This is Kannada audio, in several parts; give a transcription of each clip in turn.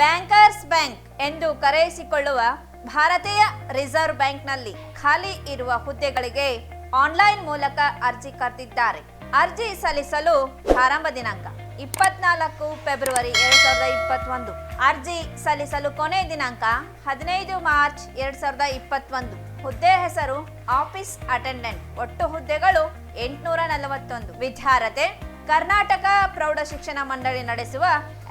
ಬ್ಯಾಂಕರ್ಸ್ ಬ್ಯಾಂಕ್ ಎಂದು ಕರೆಯಿಸಿಕೊಳ್ಳುವ ಭಾರತೀಯ ರಿಸರ್ವ್ ಬ್ಯಾಂಕ್ನಲ್ಲಿ ಖಾಲಿ ಇರುವ ಹುದ್ದೆಗಳಿಗೆ ಆನ್ಲೈನ್ ಮೂಲಕ ಅರ್ಜಿ ಕರೆದಿದ್ದಾರೆ. ಅರ್ಜಿ ಸಲ್ಲಿಸಲು ಪ್ರಾರಂಭ ದಿನಾಂಕ ಇಪ್ಪತ್ನಾಲ್ಕು ಫೆಬ್ರವರಿ ಎರಡ್ ಸಾವಿರದ ಇಪ್ಪತ್ತೊಂದು. ಅರ್ಜಿ ಸಲ್ಲಿಸಲು ಕೊನೆ ದಿನಾಂಕ ಹದಿನೈದು ಮಾರ್ಚ್ ಎರಡ್ ಸಾವಿರದ ಇಪ್ಪತ್ತೊಂದು. ಹುದ್ದೆ ಹೆಸರು ಆಫೀಸ್ ಅಟೆಂಡೆಂಟ್. ಒಟ್ಟು ಹುದ್ದೆಗಳು ಎಂಟುನೂರ ನಲವತ್ತೊಂದು. ವಿದ್ಯಾರ್ಹತೆ ಕರ್ನಾಟಕ ಪ್ರೌಢ ಶಿಕ್ಷಣ ಮಂಡಳಿ ನಡೆಸುವ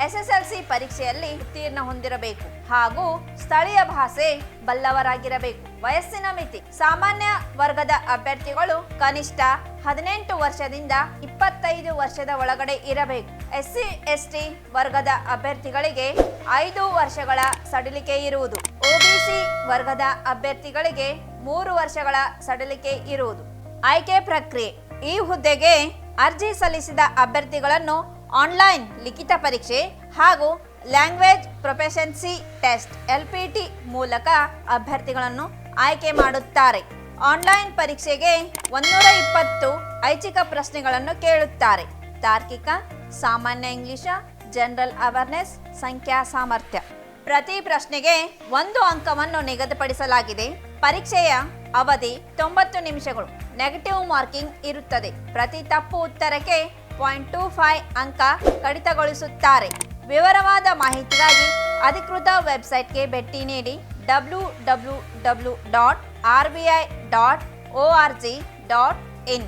ಎಸ್ಎಸ್ಎಲ್ಸಿ ಪರೀಕ್ಷೆಯಲ್ಲಿ ಉತ್ತೀರ್ಣ ಹೊಂದಿರಬೇಕು ಹಾಗೂ ಸ್ಥಳೀಯ ಭಾಷೆ ಬಲ್ಲವರಾಗಿರಬೇಕು. ವಯಸ್ಸಿನ ಮಿತಿ, ಸಾಮಾನ್ಯ ವರ್ಗದ ಅಭ್ಯರ್ಥಿಗಳು ಕನಿಷ್ಠ ಹದಿನೆಂಟು ವರ್ಷದಿಂದ ಇಪ್ಪತ್ತೈದು ವರ್ಷದ ಒಳಗಡೆ ಇರಬೇಕು. ಎಸ್ಸಿ, ಎಸ್ಟಿ ವರ್ಗದ ಅಭ್ಯರ್ಥಿಗಳಿಗೆ ಐದು ವರ್ಷಗಳ ಸಡಿಲಿಕೆ ಇರುವುದು. ಒಬಿಸಿ ವರ್ಗದ ಅಭ್ಯರ್ಥಿಗಳಿಗೆ ಮೂರು ವರ್ಷಗಳ ಸಡಿಲಿಕೆ ಇರುವುದು. ಆಯ್ಕೆ ಪ್ರಕ್ರಿಯೆ ಈ ಹುದ್ದೆಗೆ ಅರ್ಜಿ ಸಲ್ಲಿಸಿದ ಅಭ್ಯರ್ಥಿಗಳನ್ನು ಆನ್ಲೈನ್ ಲಿಖಿತ ಪರೀಕ್ಷೆ ಹಾಗೂ ಲ್ಯಾಂಗ್ವೇಜ್ ಪ್ರೊಫೆಷನ್ಸಿ ಟೆಸ್ಟ್ ಎಲ್ಪಿಟಿ ಮೂಲಕ ಅಭ್ಯರ್ಥಿಗಳನ್ನು ಆಯ್ಕೆ ಮಾಡುತ್ತಾರೆ. ಆನ್ಲೈನ್ ಪರೀಕ್ಷೆಗೆ ಒಂದೂರ ಇಪ್ಪತ್ತು ಐಚ್ಛಿಕ ಪ್ರಶ್ನೆಗಳನ್ನು ಕೇಳುತ್ತಾರೆ. ತಾರ್ಕಿಕ, ಸಾಮಾನ್ಯ ಇಂಗ್ಲಿಷ ಜನರಲ್ ಅವೇರ್ನೆಸ್, ಸಂಖ್ಯಾ ಸಾಮರ್ಥ್ಯ. ಪ್ರತಿ ಪ್ರಶ್ನೆಗೆ ಒಂದು ಅಂಕವನ್ನು ನಿಗದಿಪಡಿಸಲಾಗಿದೆ. ಪರೀಕ್ಷೆಯ ಅವಧಿ ತೊಂಬತ್ತು ನಿಮಿಷಗಳು. ನೆಗೆಟಿವ್ ಮಾರ್ಕಿಂಗ್ ಇರುತ್ತದೆ. ಪ್ರತಿ ತಪ್ಪು ಉತ್ತರಕ್ಕೆ ಪಾಯಿಂಟ್ ಟೂ ಫೈವ್ ಅಂಕ ಕಡಿತಗೊಳಿಸುತ್ತಾರೆ. ವಿವರವಾದ ಮಾಹಿತಿಗಾಗಿ ಅಧಿಕೃತ ವೆಬ್ಸೈಟ್ಗೆ ಭೇಟಿ ನೀಡಿ W W W dot R B I dot O R G dot in